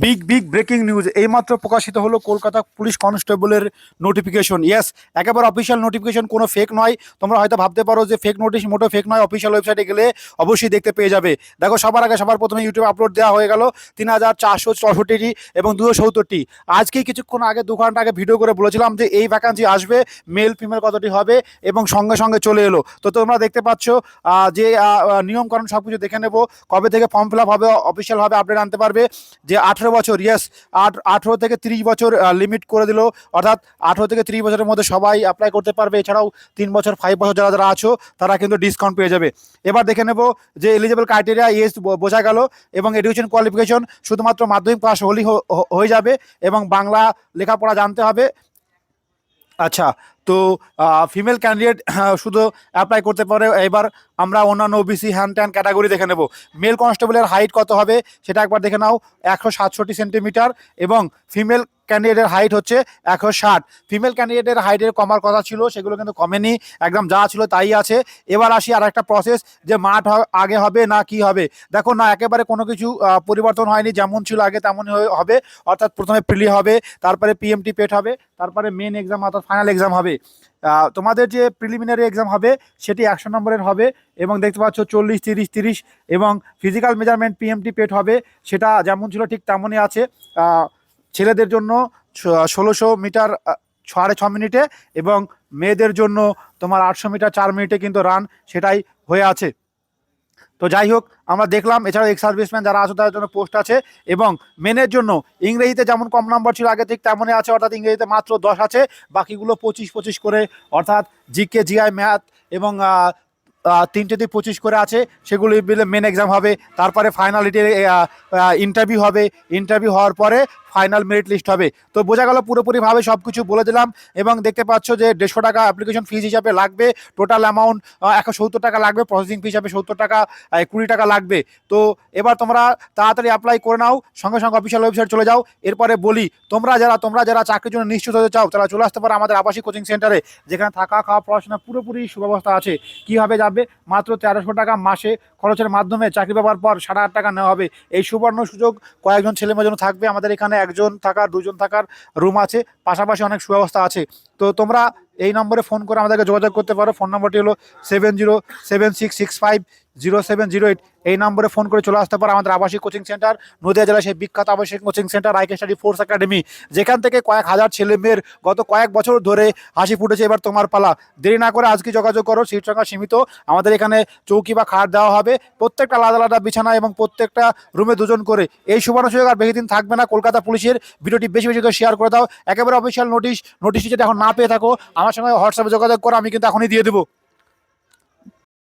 Big big breaking news. এইমাত্র প্রকাশিত হলো কলকাতা পুলিশ কনস্টেবলের নোটিফিকেশন ইয়েস একেবারে অফিসিয়াল নোটিফিকেশন কোনো ফেক নয়। তোমরা হয়তো ভাবতে পারো যে ফেক নোটিশ মোটো ফেক নয় অফিসিয়াল ওয়েবসাইটে গেলে অবশ্যই দেখতে পেয়ে যাবে। দেখো, সবার আগে, সবার প্রথমে ইউটিউবে আপলোড দেওয়া হয়ে গেল তিন হাজার চারশো চৌষট্টিটি এবং দুশো সত্তরটি। আজকে কিছুক্ষণ আগে, দু ঘণ্টা আগে ভিডিও করে বলেছিলাম যে এই ভ্যাকান্সি আসবে মেল ফিমেল কতটি হবে এবং সঙ্গে সঙ্গে চলে এলো। তো তোমরা দেখতে পাচ্ছ যে নিয়মকানুন সব কিছু দেখে নেব। কবে থেকে ফর্ম ফিল আপ হবে অফিসিয়াল হবে আপডেট আনতে পারবে। যে আঠেরো বছর ইয়েস আট আঠেরো থেকে তিরিশ বছর লিমিট করে দিল। অর্থাৎ আঠেরো থেকে তিরিশ বছরের মধ্যে সবাই অ্যাপ্লাই করতে পারবে। এছাড়াও তিন বছর ফাইভ বছর যারা যারা আছো, তারা কিন্তু ডিসকাউন্ট পেয়ে যাবে। এবার দেখে নেব যে এলিজিবল ক্রাইটেরিয়া ইয়েস বোঝা গেল এবং এডুকেশন কোয়ালিফিকেশন শুধুমাত্র মাধ্যমিক পাস হলেই হয়ে যাবে এবং বাংলা লেখাপড়া জানতে হবে। আচ্ছা তো ফিমেল ক্যান্ডিডেট শুধু অ্যাপ্লাই করতে পারে। এবার আমরা অন্যান্য ওবিসি হ্যান ত্যান ক্যাটাগরি দেখে নেব। মেল কনস্টেবলের হাইট কত হবে, সেটা একবার দেখে নাও। একশো সাতষট্টি সেন্টিমিটার এবং ফিমেল ক্যান্ডিডেটের হাইট হচ্ছে একশো ষাট। ফিমেল ক্যান্ডিডেটের হাইটের কমার কথা ছিল, সেগুলো কিন্তু কমেনি, একদম যা ছিল তাই আছে। এবার আসি আর একটা প্রসেস যে মাঠ আগে হবে না কি হবে? দেখো না, একেবারে কোনো কিছু পরিবর্তন হয়নি, যেমন ছিল আগে তেমনই হবে। অর্থাৎ প্রথমে প্রিলি হবে, তারপরে পিএমটি পেট হবে, তারপরে মেন এক্সাম অর্থাৎ ফাইনাল এক্সাম হবে। আহ, তোমাদের যে প্রিলিমিনারি এক্সাম হবে সেটি একশো নম্বরের হবে এবং দেখতে পাচ্ছ চল্লিশ তিরিশ তিরিশ এবং ফিজিক্যাল মেজারমেন্ট পিএমটি পেট হবে। সেটা যেমন ছিল ঠিক তেমনই আছে। ছেলেদের জন্য ষোলোশো মিটার সাড়ে ছ মিনিটে এবং মেয়েদের জন্য তোমার আটশো মিটার চার মিনিটে কিন্তু রান সেটাই হয়ে আছে। তো যাই হোক আমরা দেখলাম, এছাড়াও এক্স সার্ভিসম্যান যারা আছে, তাদের জন্য পোস্ট আছে এবং মেনের জন্য ইংরেজিতে যেমন কম নাম্বার ছিল, আগে ঠিক তেমনই আছে, অর্থাৎ ইংরেজিতে মাত্র দশ আছে, বাকিগুলো পঁচিশ পঁচিশ করে, অর্থাৎ জিকে জিআই ম্যাথ এবং তিনটেতে পঁচিশ করে আছে, সেগুলি মেন এক্সাম হবে। তারপরে ফাইনালিটি ইন্টারভিউ হবে। ইন্টারভিউ হওয়ার পরে ফাইনাল মেরিট লিস্ট হবে। তো বোঝা গেল পুরোপুরিভাবে সব কিছু বলে দিলাম এবং দেখতে পাচ্ছ যে দেড়শো টাকা অ্যাপ্লিকেশন ফিজ হিসাবে লাগবে। টোটাল অ্যামাউন্ট একশো সত্তর টাকা লাগবে প্রসেসিং ফি হিসাবে সত্তর টাকা কুড়ি টাকা লাগবে। তো এবার তোমরা তাড়াতাড়ি অ্যাপ্লাই করে নাও, সঙ্গে সঙ্গে অফিসিয়াল ওয়েবসাইট চলে যাও। এরপরে বলি, তোমরা যারা তোমরা যারা চাকরির জন্য নিশ্চিত হতে চাও, তারা চলে আসতে পারো আমাদের আবাসিক কোচিং সেন্টারে। যেখানে থাকা, খাওয়া পড়াশোনা পুরোপুরি সুব্যবস্থা আছে। কীভাবে যাবে মাত্র তেরোশো টাকা মাসে খরচের মাধ্যমে চাকরি পাওয়ার পর সাড়ে আট টাকা নেওয়া হবে। এই সুবর্ণ সুযোগ কয়েকজন ছেলে মেয়ের জন্য থাকবে। আমাদের এখানে একজন থাকার, দুজন থাকার রুম আছে। পাশাপাশি অনেক সুব্যবস্থা আছে। তো তোমরা এই নম্বরে ফোন করে আমাদেরকে যোগাযোগ করতে পারো। ফোন নম্বরটি হলো seven zero seven six six five zero seven zero eight. এই নম্বরে ফোন করে চলে আসতে পারো আমাদের আবাসিক কোচিং সেন্টার, নদিয়া জেলার সেই বিখ্যাত আবাসিক coaching centre IK study force academy. যেখান থেকে কয়েক হাজার ছেলে মেয়ের গত কয়েক বছর ধরে হাসি ফুটেছে এবার তোমার পালা। দেরি না করে আজকে যোগাযোগ করো, সিট সংখ্যা সীমিত। আমাদের এখানে চৌকি বা খাট দেওয়া হবে। প্রত্যেকটা আলাদা আলাদা বিছানা এবং প্রত্যেকটা রুমে দুজন করে। এই সুবর্ণ সুযোগ আর বেশি দিন থাকবে না। কলকাতা পুলিশের ভিডিওটি বেশি বেশি করে শেয়ার করে দাও। একেবারে অফিসিয়াল নোটিশ নোটিশটি যদি এখন না পেয়ে থাকো আমার সঙ্গে হোয়াটসঅ্যাপে যোগাযোগ করো আমি কিন্তু এখনই দিয়ে দেবো।